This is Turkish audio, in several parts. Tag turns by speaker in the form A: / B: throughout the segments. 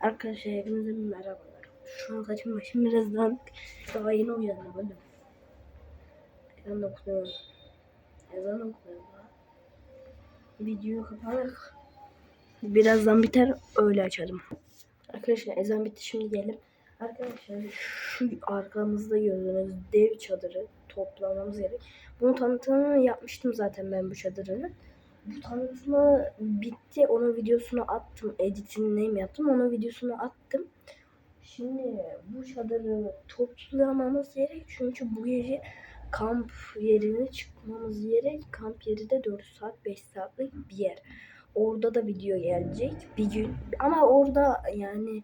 A: Arkadaşlar hepinize merhabalar. Şu an saçım başım biraz dağınık. Daha yeni uyandım oğlum. Ezan okuyorum. Ezan okuyorum. Videoyu kapatıp birazdan biter öyle açarım. Arkadaşlar ezan bitti şimdi gelin. Arkadaşlar şu arkamızda gördüğünüz dev çadırı toplamamız gerek. Bunun tanıtımını yapmıştım zaten ben bu çadırını. Bu tanıtımı bitti. Onun videosunu attım. Editini neyim yaptım. Onun videosunu attım. Şimdi bu çadırı toplamamız gerek. Çünkü bu gece kamp yerine çıkmamız gerek. Kamp yeri de 4 saat 5 saatlik bir yer. Orada da video gelecek bir gün. Ama orada yani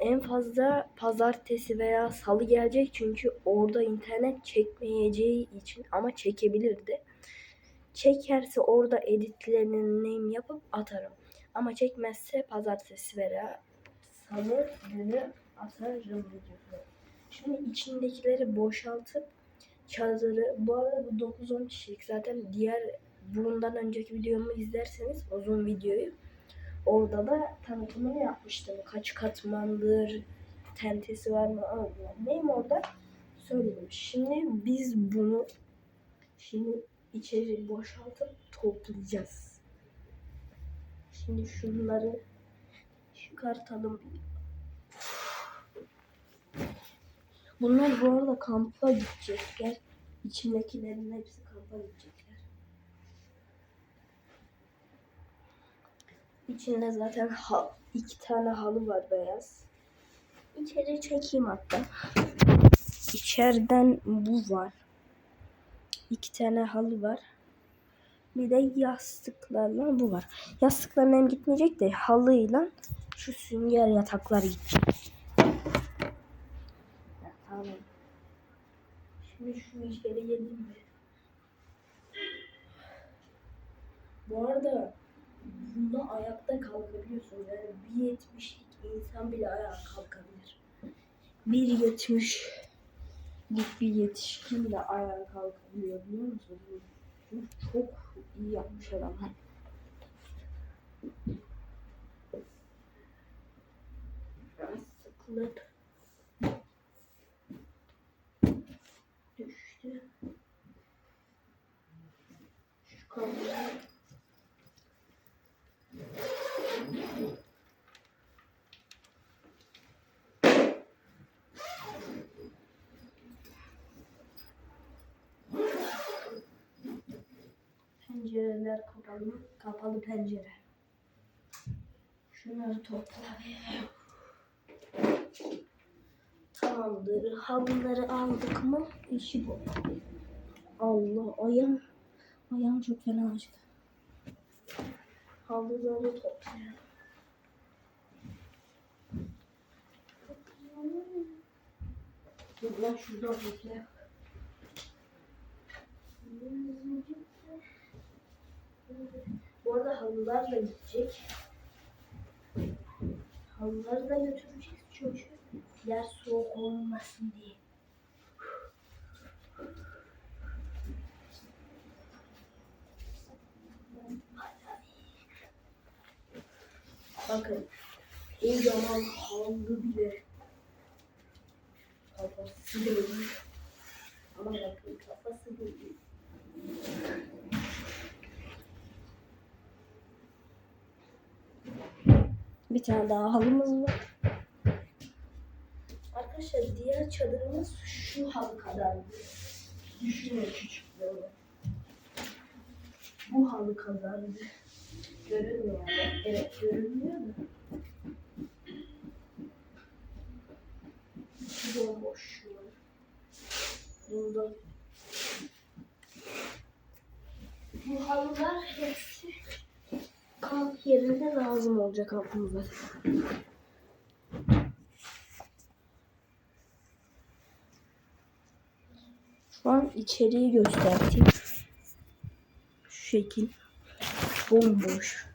A: en fazla pazartesi veya salı gelecek. Çünkü orada internet çekmeyeceği için ama çekebilirdi çekerse orada editlerini yapıp atarım. Ama çekmezse pazartesi veya salı günü atarım videosu. Şimdi içindekileri boşaltıp çadırı bu arada bu 9-10 kişilik zaten diğer bundan önceki videomu izlerseniz uzun videoyu orada da tanıtımını yapmıştım. Kaç katmandır, tentesi var mı? Neyim orada? Söyledim. Şimdi biz bunu şimdi içeri boşaltıp toplayacağız. Şimdi şunları çıkartalım. Bunlar bu arada kampa gidecekler. İçindekilerin hepsi kampa gidecekler. İçinde zaten ha, iki tane halı var beyaz. İçeri çekeyim hatta. İçeriden bu var. İki tane halı var. Bir de yastıklarla bu var. Yastıkların hem gitmeyecek de halıyla şu sünger yataklar gidecek. Ya, tamam. Şimdi şu içeri geleyim mi? Bu arada bunda ayakta kalkabiliyorsun. Yani bir yetmişlik insan bile ayağa kalkabilir. Bir yetmiş lik bir yetişkin bile ayağa kalkabiliyor biliyor musun? Bu çok iyi yapmış adamlar. Pencereler kapalı. Kapalı pencere. Şunları topla. Tamamdır. Halıları aldık mı? İşi bu. Allah ayağım. Ayağım çok fena acıdı. Halıları toplayalım. Dur lan şuradan bekle. Bu arada halılar da gidecek. Halıları da götüreceğiz çünkü yer soğuk olmasın diye. Bakın kocaman halı bile kafası değil. Ama bakın kafası değil. Bir tane daha halımız var. Arkadaşlar diğer çadırımız şu halı kadardı. Düşünün küçüklüğünü. Bu halı kadardı. Görünmüyor. mu? Evet görünmüyor da. Bomboş. Bunda. Bu halılar hepsi kamp yerinde lazım olacak aklımıza. Şu an içeriği göstereyim. Şu şekil. Bomboş.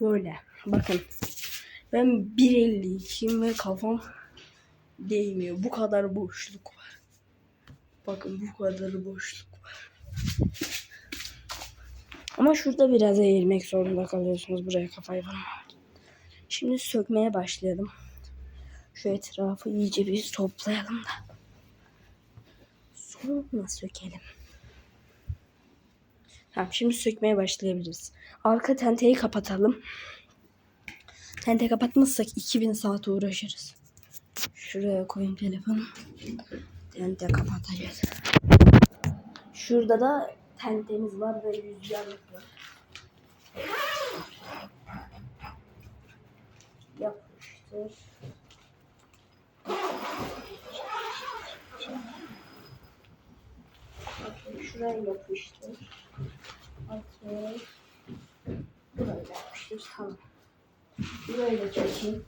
A: Böyle. Bakın. Ben 1.52'yim ve kafam değmiyor. Bu kadar boşluk var. Bakın bu kadar boşluk var. Ama şurada biraz eğilmek zorunda kalıyorsunuz buraya kafayı vurmak. Şimdi sökmeye başlayalım. Şu etrafı iyice bir toplayalım da. Sonra sökelim. Tamam şimdi sökmeye başlayabiliriz. Arka tenteyi kapatalım. Tente kapatmazsak 2000 saat uğraşırız. Şuraya koyayım telefonu. Tente kapatacağız. Şurada da tentemiz var ve rüzgarlık var. Yapıştır. Okey, şuraya yapıştır. Okey. Buraya yapıştır. Tamam. Burayı da çekeyim.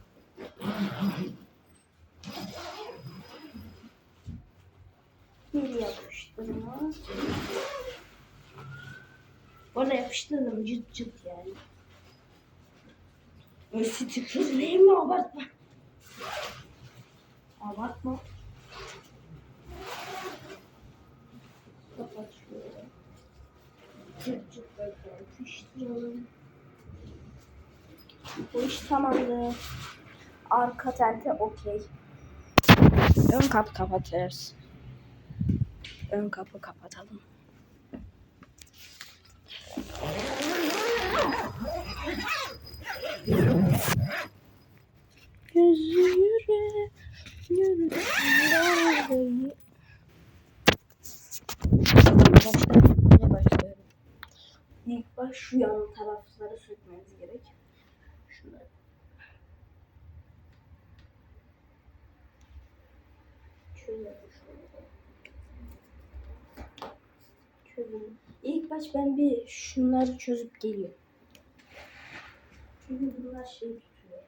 A: Bir yapıştırma. Orada yapıştırdım cıt cıt yani. Öyle sticker değil mi? Abartma. Abartma. Kapat şöyle. Böyle yapıştıralım. Bu iş tamamdır. Arka tente okey. Ön kapı kapatırız. Ön kapı kapatalım. Gözü yüre, yürü, yürü. Başlıyorum. İlk baş şu yan tarafları sökmeniz gerek. Şunları. Şöyle şöyle. Çözüm. İlk baş ben bir şunları çözüp geliyorum. Çünkü bunlar şey tutuyor.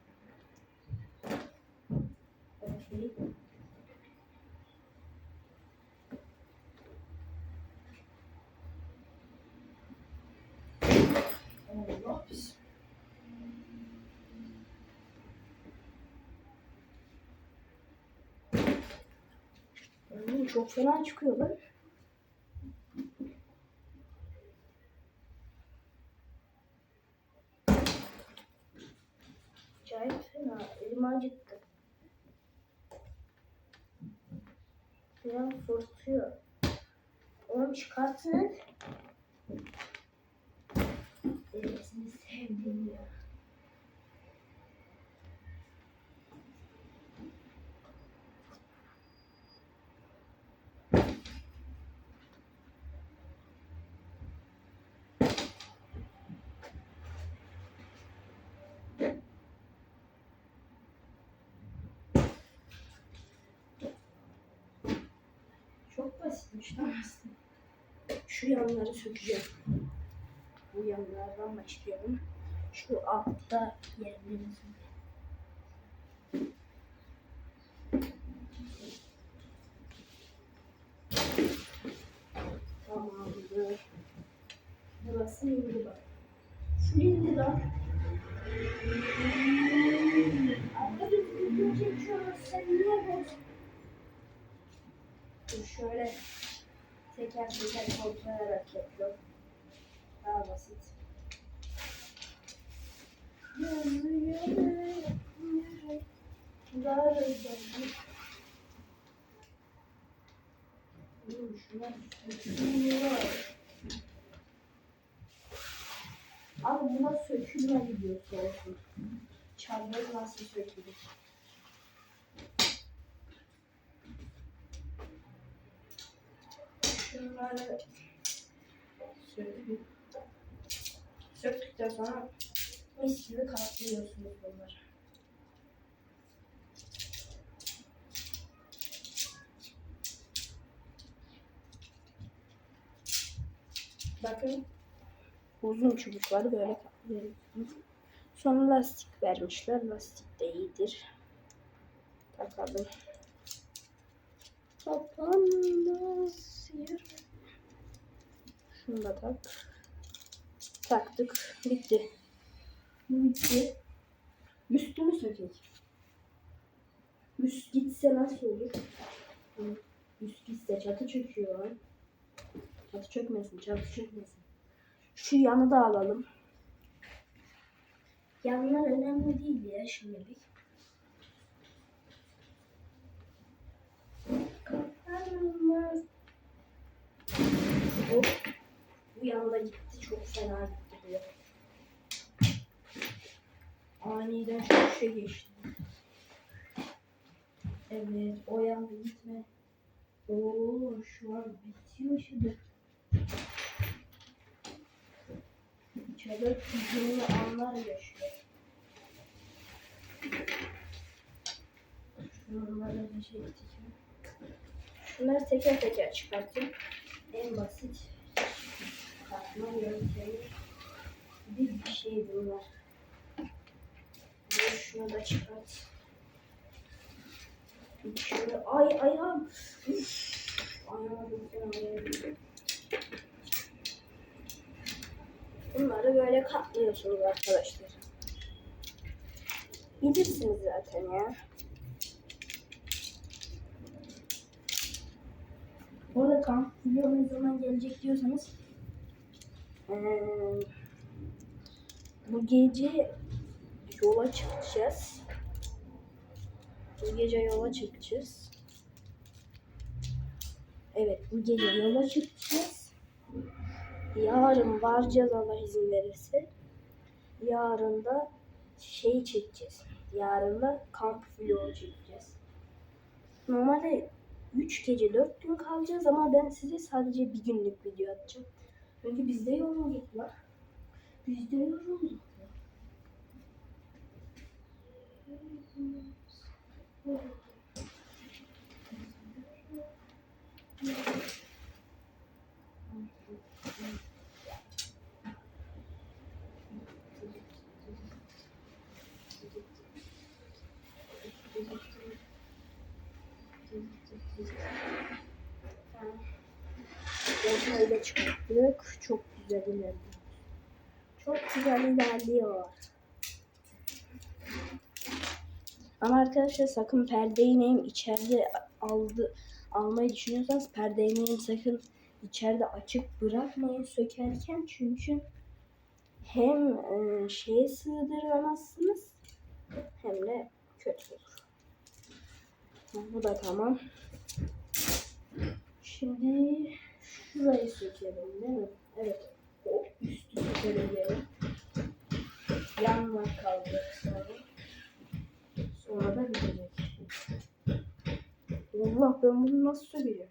A: Oğlum çok fena çıkıyorlar. Acayip fena. Elim acıttı. Biraz fırtıyor. Çıkartın. Elisini sevdim ya. Çok basitmiş lan. Şu yanları sökeceğim. Bu yanlardan başlayalım. Şu altta yerlerimiz Tamamdır. Burası indi bak. Şu indi lan. Arka bir video çekiyoruz. Sen niye bozdun? Dur şöyle teker teker kontrolarak yapıyorum. Daha basit. Yürü yürü yürü. Daha özel. Oğlum şuna sökülüyor. Abi buna sökülme videosu olsun. Çarpı nasıl sökülür? Şunları söküp söktükten sonra mis gibi katlıyorsunuz bunları. Bakın uzun çubukları böyle katlıyorsunuz. Sonra lastik vermişler. Lastik de iyidir. Takalım. Kapanmaz yer. Şunu da tak. Taktık. Bitti. Bitti. Üstünü sökecek. Üst gitse nasıl olur? Üst gitse çatı çöküyor. Çatı çökmesin, çatı çökmesin. Şu yanı da alalım. Yanlar önemli değil ya şimdilik. Kapanmaz. Hop. Bu yanda gitti. Çok fena gitti bu. Aniden şu şey geçti. Evet. O yanda gitme. Oo şu an bitiyor şimdi. İçeride hüzünlü anlar yaşıyor. Şunları bir şey diyeceğim. Şunları teker teker çıkartayım. En basit katma yöntemi bir şey bunlar. Dur şunu da çıkart. Şöyle ay ayağım. Üf. Dokun ayağım. Bunları böyle katlıyorsunuz arkadaşlar. Bilirsiniz zaten ya. Bu arada kamp video ne zaman gelecek diyorsanız eee, bu gece yola çıkacağız. Bu gece yola çıkacağız. Evet bu gece yola çıkacağız. Yarın varacağız Allah izin verirse. Yarın da şey çekeceğiz. Yarın da kamp vlogu çekeceğiz. Normalde 3 gece 4 gün kalacağız ama ben size sadece bir günlük video atacağım. Çünkü bizde yorulduk var. Bizde yorulduk. Ortayla çıkarttık. Çok güzel ilerliyor. Çok güzel ilerliyor. Ama arkadaşlar sakın perde iğneyi içeride aldı almayı düşünüyorsanız perde iğneyi sakın içeride açık bırakmayın sökerken çünkü hem e, şeye sığdıramazsınız hem de kötü olur. Bu da tamam. Şimdi şurayı sökelim değil mi? Evet. O üstü sökelim. Yanlar kaldı. Sonra Allah ben bunu nasıl söyleyeceğim?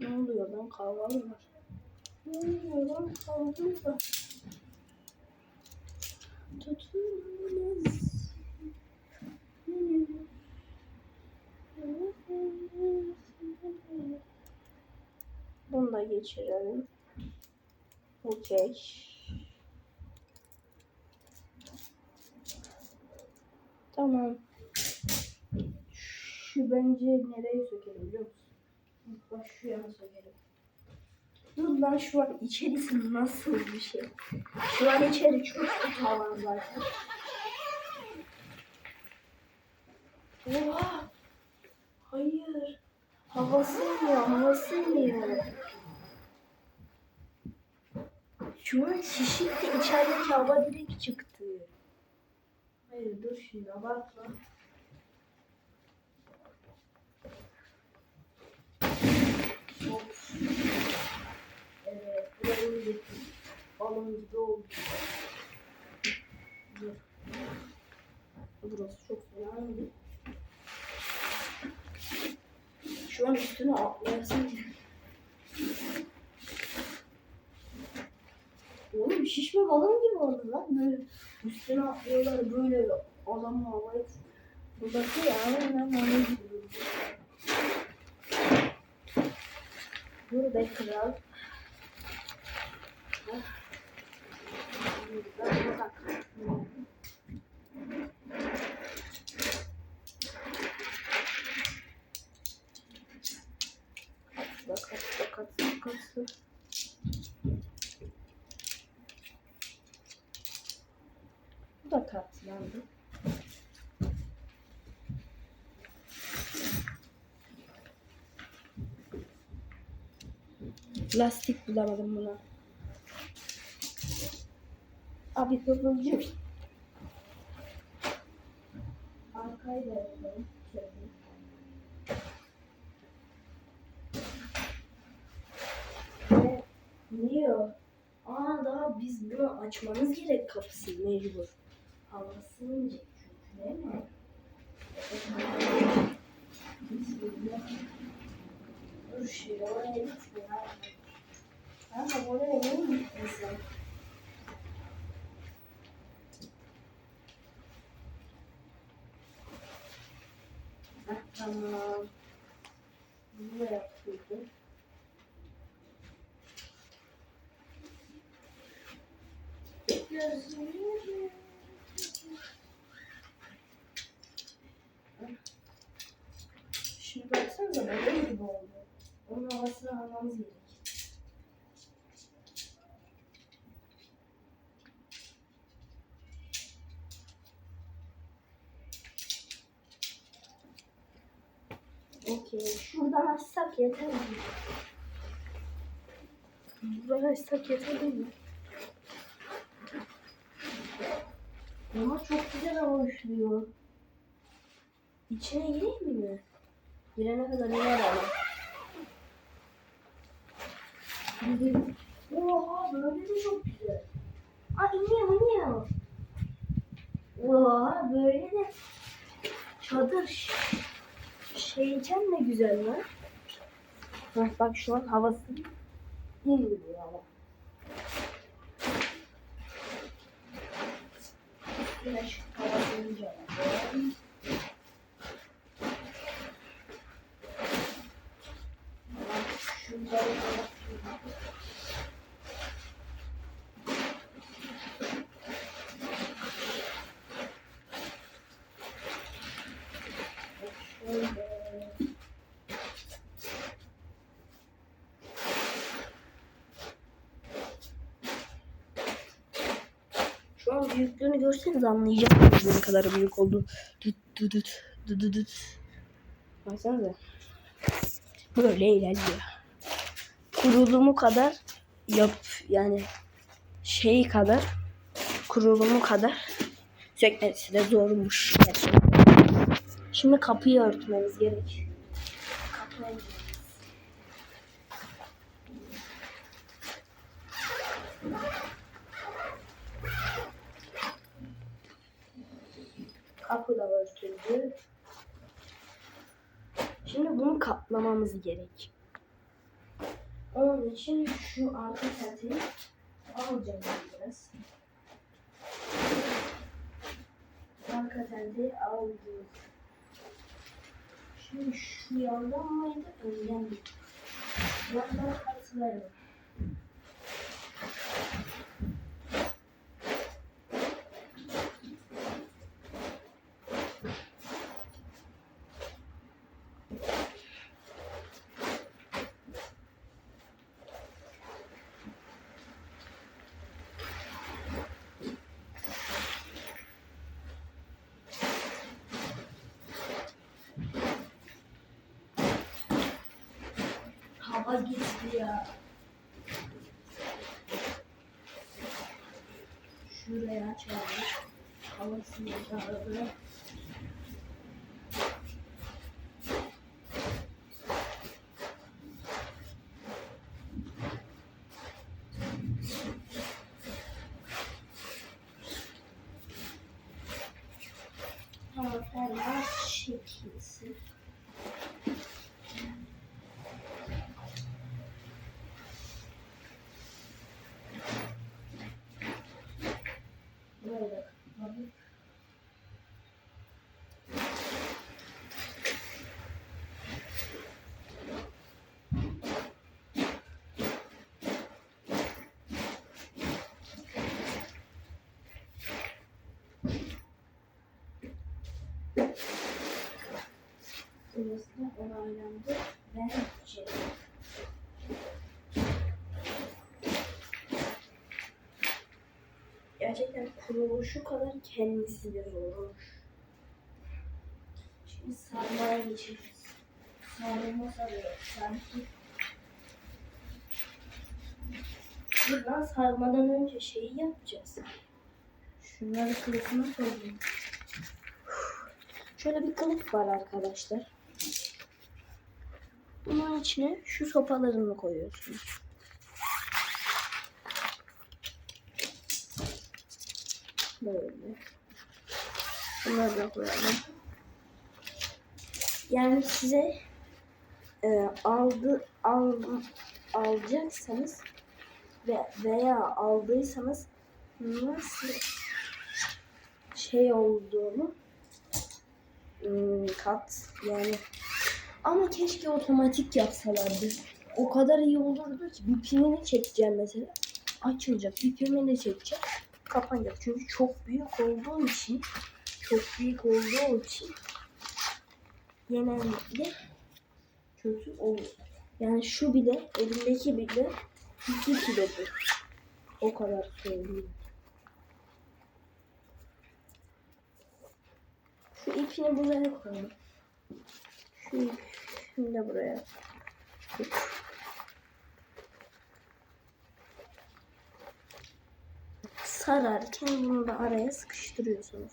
A: Ne oluyor lan kavga mı var? Ne oluyor lan kavga mı var? Tutulmaz. Bunu da geçirelim. Okey. Tamam. Şu bence nereye sökelim biliyor musun? Bak şu yana sökelim. Dur lan şu an içerisi nasıl bir şey? Şu an içeri çok sağlam zaten. Oha! Hayır. Havası iniyor, havası iniyor. Şu an şişikti, içerideki hava direkt çıktı. Hayır dur şimdi abartma. Evet, burayı getir. Balon gibi oldu. Dur. Burası çok fena indi. Şu an üstüne atlayasın. Oğlum şişme balon gibi oldu lan. Böyle üstüne atlıyorlar böyle adamı havaya Buradaki ya hemen oldu. Dur be kral. Burada. Bak da katlandı. Lastik bulamadım buna. Abi kıvılcım. Arkayı da yapalım. Niye? Aa daha biz bunu açmamız gerek kapısını mecbur. Havası inecek çünkü değil mi? Dur şöyle oraya gitme ya. Kanka oraya niye gittin sen? Tamam. Bunu da yapıyordum. Gözlerim. Şimdi baksanıza balon gibi oldu. Onun havasını almamız gerek. Okey. Şuradan açsak yeter mi? Buradan açsak yeter mi? Ama çok güzel hava üşüyor. İçine gireyim mi? Girene kadar iner ama. Oha böyle de çok güzel. Aa iniyor iniyor. Oha böyle de çadır şeyken de güzel lan. Heh, bak şu an havası indiriyor ama. Güneş havasını inceledim. Bak şunları da Şöyle. Şu an büyüklüğünü görseniz anlayacaksınız ne kadar büyük oldu. Düt düt düt düt düt. Baksanıza. Böyle ilerliyor. Kurulumu kadar yap yani şeyi kadar kurulumu kadar sökmesi de zormuş gerçekten. Şimdi kapıyı örtmemiz gerek. Kapıyı Kapı da örtüldü. Şimdi bunu kaplamamız gerek. Onun için şu arka tetiği alacağım biraz. Arka tetiği aldık. Şimdi şu yandan mıydı, önden mi? Yandan katlayalım. Hava gitti ya. Şuraya açalım. Havasını da Hava şekilsi. Böyle. Bakın. Burası da onaylandı. Bence. Gerçekten kuruluşu kadar kendisi de zormuş. Şimdi sarmaya geçeceğiz. Sarma sarıyor. Sanki Buradan sarmadan önce şeyi yapacağız. Şunları kılıfına koyayım. Şöyle bir kılıf var arkadaşlar. Bunun içine şu sopalarını koyuyorsunuz. Böyle. Bunları da koyalım. Yani size e, aldı al, alacaksanız ve veya aldıysanız nasıl şey olduğunu ım, kat yani ama keşke otomatik yapsalardı. O kadar iyi olurdu ki bir pinini çekeceğim mesela. Açılacak. Bir pinini çekeceğim. Kapanacak. Çünkü çok büyük olduğu için çok büyük olduğu için genellikle kötü olur. Yani şu bile elimdeki bile 2 kilodur. O kadar söyleyeyim. Şu ipini buraya koyalım. Şu ipini de buraya. Sararken bunu da araya sıkıştırıyorsunuz.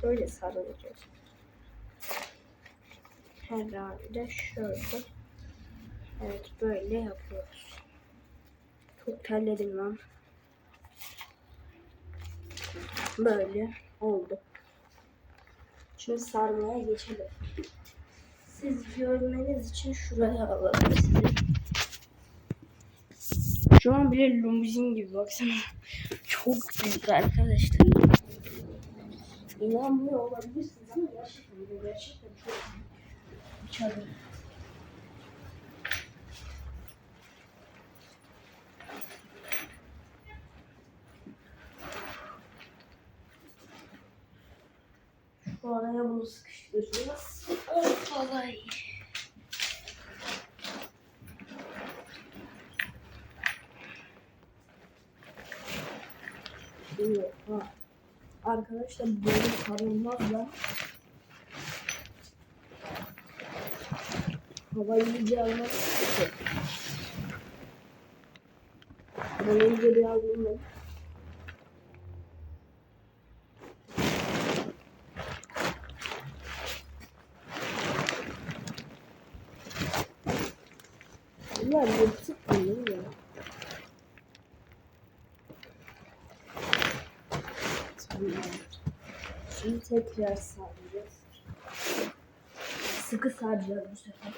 A: Şöyle sarılacağız. Herhalde şöyle. Evet böyle yapıyoruz. Çok terledim lan. Böyle oldu. Şimdi sarmaya geçelim. Siz görmeniz için şuraya alalım sizi. Şu an bile limuzin gibi baksana. Çok büyük arkadaşlar. İnanmıyor olabilirsiniz ama gerçekten gerçekten çok büyük bir çadır. Şu araya bunu sıkıştıracağız. Oh kolay. Şimdi ha. Arkadaşlar böyle sarılmaz da hava iyice almaz. Ben önce bir alayım ben. Bunlar yırtık değil ya. Tamam. Şimdi tekrar saracağız. Sıkı saracağız bu sefer.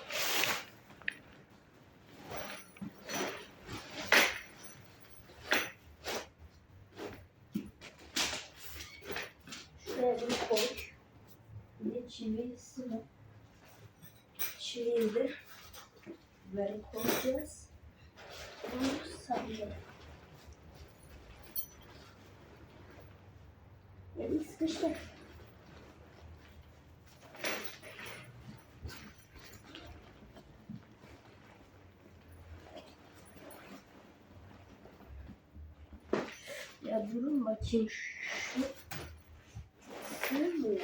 A: Şuraya bunu koy. Bir de çivisi var. Çiviyi de böyle koyacağız. Bunu saracağız. Elim sıkıştı. Ya bakayım şu. Sığmıyor.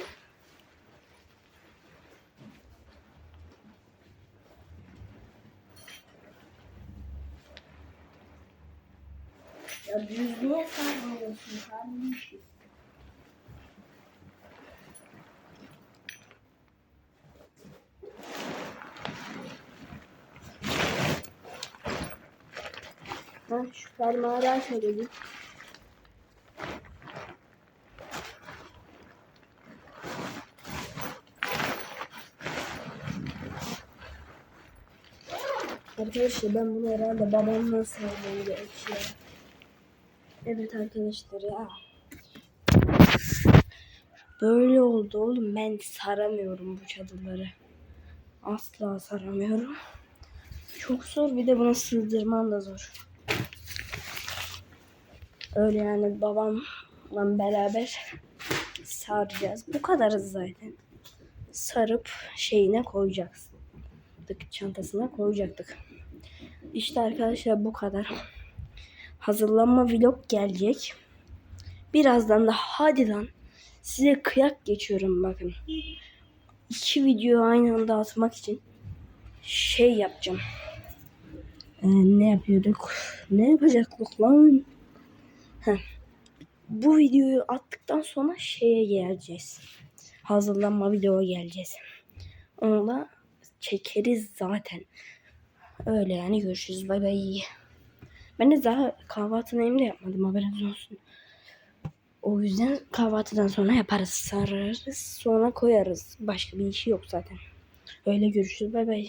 A: Ya düz niye sarmıyorsun kardeşim? Ha, şu fermuarı aç Arkadaşlar ben bunu herhalde babamla sarmam gerekiyor. Evet arkadaşlar ya. Böyle oldu oğlum. Ben saramıyorum bu çadırları. Asla saramıyorum. Çok zor. Bir de bunu sığdırman da zor. Öyle yani babamla beraber saracağız. Bu kadarız zaten. Sarıp şeyine koyacaksın. Çantasına koyacaktık. İşte arkadaşlar bu kadar. Hazırlanma vlog gelecek. Birazdan da hadi lan size kıyak geçiyorum bakın. iki video aynı anda atmak için şey yapacağım. Ee, ne yapıyorduk? Ne yapacaktık lan? Heh. Bu videoyu attıktan sonra şeye geleceğiz. Hazırlanma videoya geleceğiz. Onu da çekeriz zaten. Öyle yani görüşürüz. Bay bay. Ben de daha kahvaltı neyimi de yapmadım haberiniz olsun. O yüzden kahvaltıdan sonra yaparız. Sararız sonra koyarız. Başka bir işi yok zaten. Öyle görüşürüz. Bay bay.